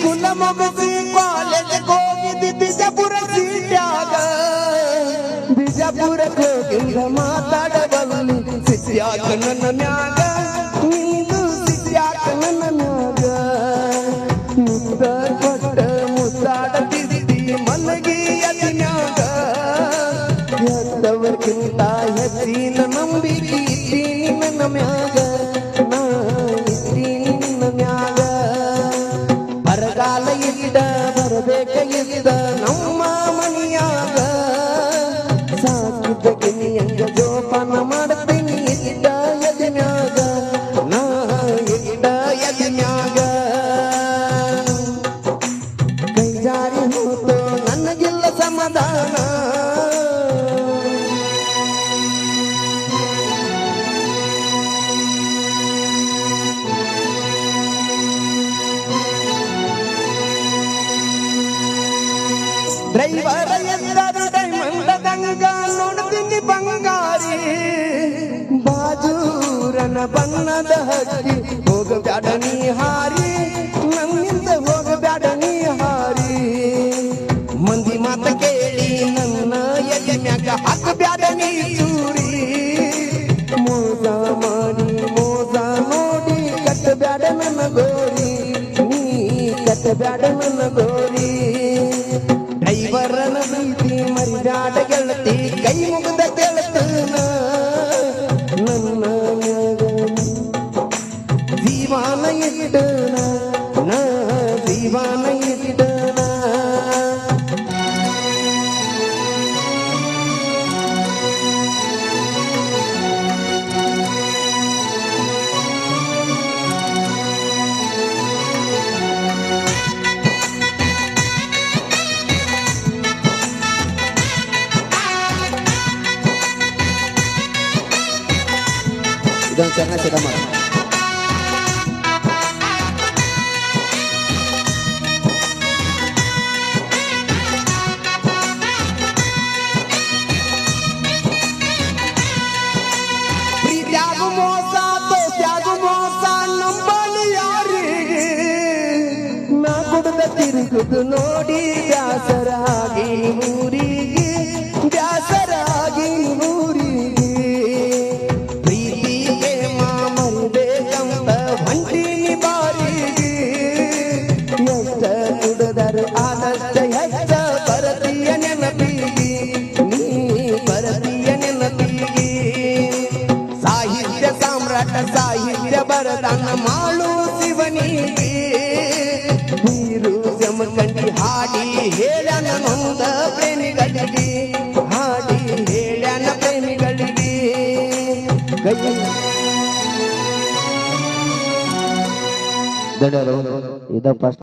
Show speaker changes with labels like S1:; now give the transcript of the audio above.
S1: ಸ್ಕೂಲ ಮುಗಿಸಿ ಕಾಲೇಜ್ ಹೋಗಿದ್ದಿ ಬಿಜಾಪುರ ಸೀಟ್ಯಾಗ. ಬಿಜಾಪುರಕ್ಕೆ ಹೋಗಿಂದ ಮಾತಾಡಬಲ್ಲಿ ಸಿದ್ಯಾಕ ನನ್ನ ಮ್ಯಾಗ. ನಿಂದು ಸಿದ್ಯಾಕ ನನ್ನ ಮ್ಯಾಗ. ಮುದ್ದ ಕೊಟ್ಟ ಮುದ್ದಾಡತಿದ್ದಿ ಮಲಗಿ ಅದಿನ್ಯಾಗ ಎದ್ದವರ್ಕಿಂತ ಹೆಚ್ಚಿನ ನಂಬಿಕೆ ಇದ್ದೀನಿ ನನ್ನ ಮ್ಯಾಗ. ಡ್ರೈವರ ಎಂದರು ಡೈಮಂಡ ದಂಗ ನೋಡ್ತೀನಿ ಬಂಗಾರಿ ಬಾಜೂರನ ಬಣ್ಣದ ಹಕ್ಕಿ ಹೋಗಬ್ಯಾಡ ನೀ ಹಾರಿ ನನ್ನಿಂದ ಹೋಗಬ್ಯಾಡ ನೀ ಹಾರಿ ಮಂದಿ ಮಾತ ಕೇಳಿ ನನ್ನ ಎದೆ ಮ್ಯಾಗ ಹಾಕಬ್ಯಾಡ ನೀ ಚೂರಿ ಮೋಸ ಮಾಡಿ ಮೋಸ ನೋಡಿ ಕಟ್ಟಬ್ಯಾಡ ನನ್ನ ಗೋರಿ ನೀ ಕಟ್ಟಬ್ಯಾಡ ನನ್ನ ಗೋರಿ ಗೆಳತಿ ಕೈ ಮುಗಿದ ಗೆಳತನ ನನ್ನ ಜೀವಾನ ಇಟ್ಟನ ನಾ ಜೀವಾನ ಇಟ್ಟನ ಇದೊಂದು ಚೆನ್ನ ಸಿಗಮ್ಮ ಪ್ರೀತ್ಯಾಗು ಮೋಸ ದೋಸ್ತ್ಯಾಗು ಮೋಸ ನಂಬಲು ಯಾರಿಗೆ ನಾ ಕುಡ್ದ ತಿರುಗುದು ನೋಡಿ ಬ್ಯಾಸರಾಗಿ ಬರದಾನ ಮಾಡು ಶಿವನಿಗೆ. ನೀರು ಜಮಕಂಡಿ ಹಾಡಿ ಹೇಳನ ನೊಂದ ಪ್ರೇಮಿಗಳಿಗೆ. ಹಾಡಿ ಹೇಳನ ಪ್ರೇಮಿಗಳಿಗೆ. ಕೈ
S2: ಧನ್ಯವಾದಗಳು ಇದ ಫಸ್ಟ್